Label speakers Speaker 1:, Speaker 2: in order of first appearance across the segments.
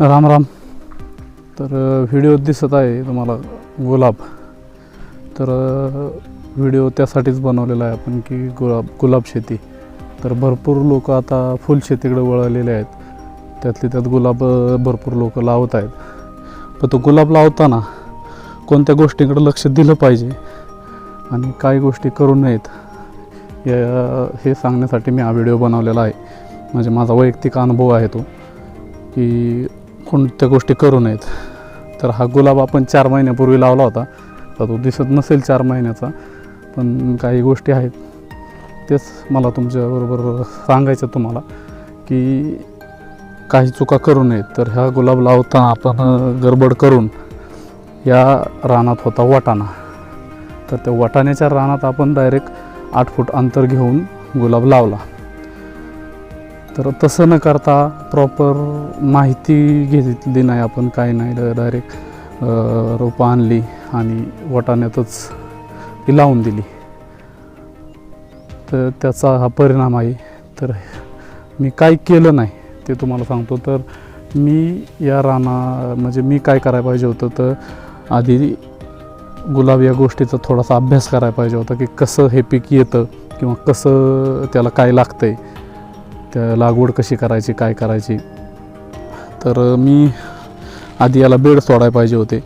Speaker 1: राम राम. तर व्हिडिओ दिसत आहे तुम्हाला गुलाब. तर व्हिडिओ त्यासाठीच बनवलेला आहे आपण की गुलाब गुलाब शेती. तर भरपूर लोक आता फुल शेतीकडे वळलेले आहेत. त्यातली त्यात गुलाब भरपूर लोक लावत आहेत. पण तो गुलाब लावताना कोणत्या गोष्टीकडे लक्ष दिलं पाहिजे आणि काही गोष्टी करू नयेत या हे सांगण्यासाठी मी हा व्हिडिओ बनवलेला आहे. म्हणजे माझा वैयक्तिक अनुभव आहे तो की कोणत्या गोष्टी करू नयेत. तर हा गुलाब आपण चार महिन्यापूर्वी लावला होता. तर तो दिसत नसेल चार महिन्याचा पण काही गोष्टी आहेत. तेच मला तुमच्याबरोबर सांगायचं तुम्हाला की काही चुका करू नयेत. तर ह्या गुलाब लावताना आपण गडबड करून या रानात होता वाटाणा. तर त्या वाटाण्याच्या रानात आपण डायरेक्ट आठ फूट अंतर घेऊन गुलाब लावला. तर तसं न करता प्रॉपर माहिती घेतली नाही आपण काय नाही. डायरेक्ट रोपं आणली आणि वाटाण्यातच ती लावून दिली. तर त्याचा हा परिणाम आहे. तर मी काय केलं नाही ते तुम्हाला सांगतो. तर मी या राना म्हणजे मी काय करायला पाहिजे होतं तर आधी गुलाब या गोष्टीचा थोडासा अभ्यास करायला पाहिजे होता की कसं हे पीक येतं किंवा कसं त्याला काय लागतं आहे त्या लागवड कशी करायची काय करायची? तर मी आधी याला बेड सोडायला पाहिजे होते.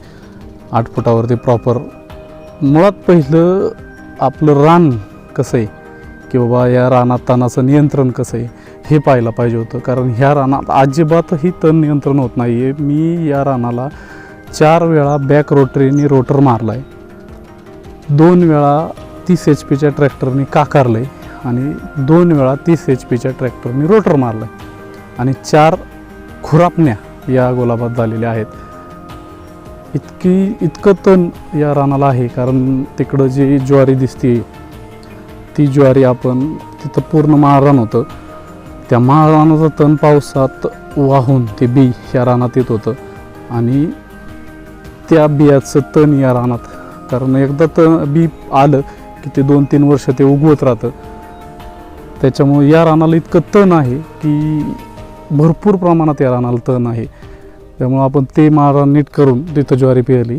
Speaker 1: आठ फुटावरती प्रॉपर मुळात पहिलं आपलं रान कसं आहे? की बाबा या रानात तणाचं नियंत्रण कसं आहे? हे पाहायला पाहिजे होतं. कारण ह्या रानात अजिबातही तण नियंत्रण होत नाही आहे मी या रानाला चार वेळा बॅक रोटरीने रोटर मारला आहे दोन वेळा तीस एच पीच्या ट्रॅक्टरने काकारलं आहे आणि दोन वेळा तीस एच पीच्या ट्रॅक्टरने रोटर मारलं आणि चार खुरापण्या या गुलाबात झालेल्या आहेत. इतकी इतकं तण या रानाला आहे कारण तिकडं जी ज्वारी दिसते ती ज्वारी आपण तिथं पूर्ण माळरान होतं. त्या माळरानाचं तण पावसात वाहून ते बी या रानात येत होतं. आणि त्या बियाचं तण या रानात कारण एकदा तण बी आलं की ते दोन तीन वर्ष ते उगवत राहतं. त्याच्यामुळे या रानाला इतकं तण आहे की भरपूर प्रमाणात या रानाला तण आहे. त्यामुळं आपण ते मारा नीट करून तिथं ज्वारी पेरली.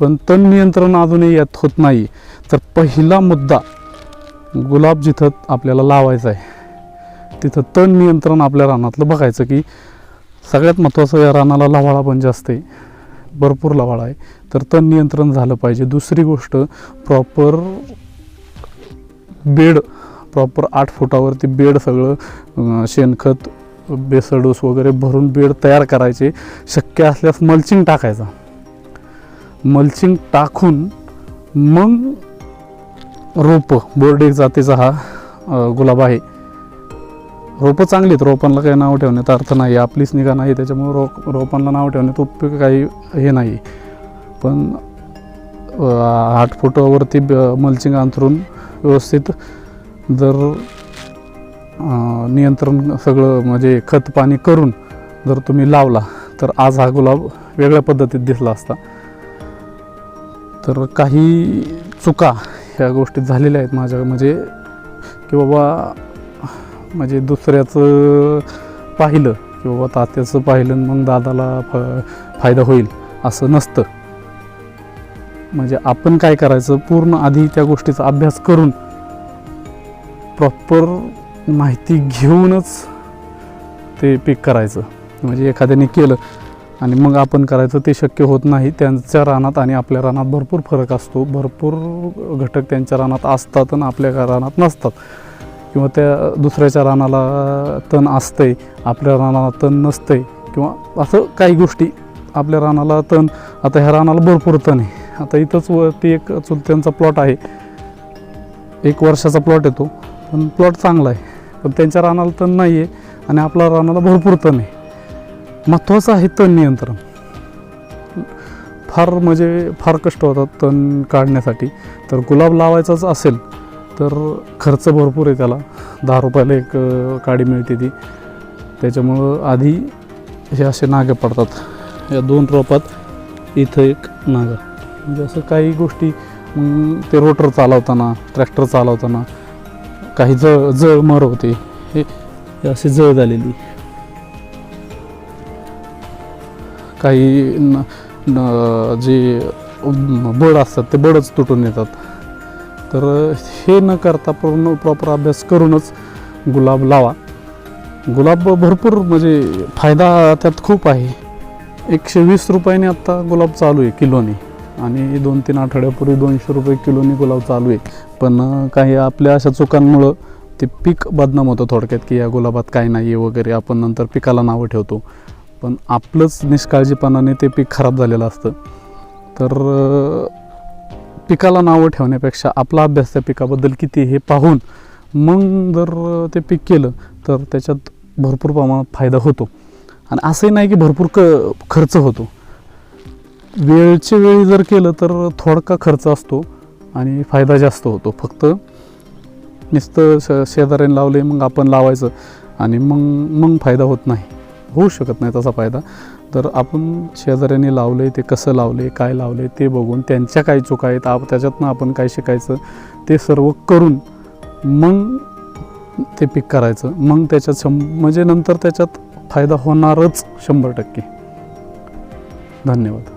Speaker 1: पण तण नियंत्रण अजूनही यात होत नाही. तर पहिला मुद्दा गुलाब जिथं आपल्याला लावायचा आहे तिथं तण नियंत्रण आपल्या रानातलं बघायचं की सगळ्यात महत्त्वाचं या रानाला लवाळा पण जास्त आहे. भरपूर लवाळा आहे. तर तण नियंत्रण झालं पाहिजे. दुसरी गोष्ट प्रॉपर बेड प्रॉपर आठ फुटावरती बेड सगळं शेणखत बेसडूस वगैरे भरून बेड तयार करायचे. शक्य असल्यास मल्चिंग टाकायचा. मल्चिंग टाकून मग रोपं बोर्ड एक जातीचा हा गुलाब आहे. रोपं चांगली आहेत रोपांना काही नाव ठेवण्यात अर्थ नाही आपलीच निगा नाही त्याच्यामुळे रो रोपांना नाव ठेवण्यात उपयोग काही हे नाही. पण आठ फुटावरती मल्चिंग अंथरून व्यवस्थित जर नियंत्रण सगळं म्हणजे खत पाणी करून जर तुम्ही लावला तर आज हा गुलाब वेगळ्या पद्धतीत दिसला असता. तर काही चुका ह्या गोष्टी झालेल्या आहेत माझ्या म्हणजे की बाबा म्हणजे दुसऱ्याचं पाहिलं की बाबा तात्याचं पाहिलं मग दादाला फ फायदा होईल असं नसतं. म्हणजे आपण काय करायचं? पूर्ण आधी त्या गोष्टीचा अभ्यास करून प्रॉपर माहिती घेऊनच ते पीक करायचं. म्हणजे एखाद्याने केलं आणि मग आपण करायचं ते शक्य होत नाही त्यांच्या रानात आणि आपल्या रानात भरपूर फरक असतो. भरपूर घटक त्यांच्या रानात असतात आणि आपल्या रानात नसतात. किंवा त्या दुसऱ्याच्या रानाला तण असतंय आपल्या रानाला तण नसतंय किंवा असं काही गोष्टी. आपल्या रानाला तण आता ह्या रानाला भरपूर तण आहे. आता इथंच वरती एक चुलत्यांचा प्लॉट आहे. एक वर्षाचा प्लॉट येतो पण प्लॉट चांगला आहे. पण त्यांच्या रानाला तण नाही आहे आणि आपल्या रानाला भरपूर तण आहे. महत्त्वाचं आहे तण नियंत्रण. फार म्हणजे फार कष्ट होतात तण काढण्यासाठी. तर गुलाब लावायचाच असेल तर खर्च भरपूर आहे त्याला. दहा रुपयाला एक काडी मिळते ती. त्याच्यामुळं आधी हे असे नागे पडतात. या दोन रोपात इथं एक नागा. म्हणजे असं काही गोष्टी ते रोटर चालवताना ट्रॅक्टर चालवताना काही जळ जळ मर होते. हे हे असे जळ झालेली. काही न, न जे बड असतात ते बडच तुटून येतात. तर हे न करता पूर्ण प्रॉपर अभ्यास करूनच गुलाब लावा. गुलाब भरपूर म्हणजे फायदा त्यात खूप आहे. एकशे वीस रुपयाने आत्ता गुलाब चालू आहे किलोने. आणि दोन तीन आठवड्यापूर्वी दोनशे रुपये किलोने गुलाब चालू आहे. पण काही आपल्या अशा चुकांमुळं ते पीक बदनाम होतं थोडक्यात की या गुलाबात काय नाही आहे वगैरे. आपण नंतर पिकाला नावं ठेवतो. पण आपलंच निष्काळजीपणाने ते पीक खराब झालेलं असतं. तर पिकाला नावं ठेवण्यापेक्षा आपला अभ्यास त्या पिकाबद्दल किती हे पाहून मग जर ते पीक केलं तर त्याच्यात भरपूर प्रमाणात फायदा होतो. आणि असंही नाही की भरपूर क खर्च होतो. वेळच्या वेळी जर केलं तर थोडका खर्च असतो आणि फायदा जास्त होतो. फक्त नुसतं श शेजाऱ्याने लावले मग आपण लावायचं आणि मग मग फायदा होत नाही. होऊ शकत नाही तसा फायदा. तर आपण शेजाऱ्याने लावले ते कसं लावले काय लावले ते बघून त्यांच्या काय चुका आहेत आप त्याच्यातनं आपण काय शिकायचं ते सर्व करून मग ते पीक करायचं. मग त्याच्यात शं म्हणजे नंतर त्याच्यात फायदा होणारच शंभर टक्के. धन्यवाद.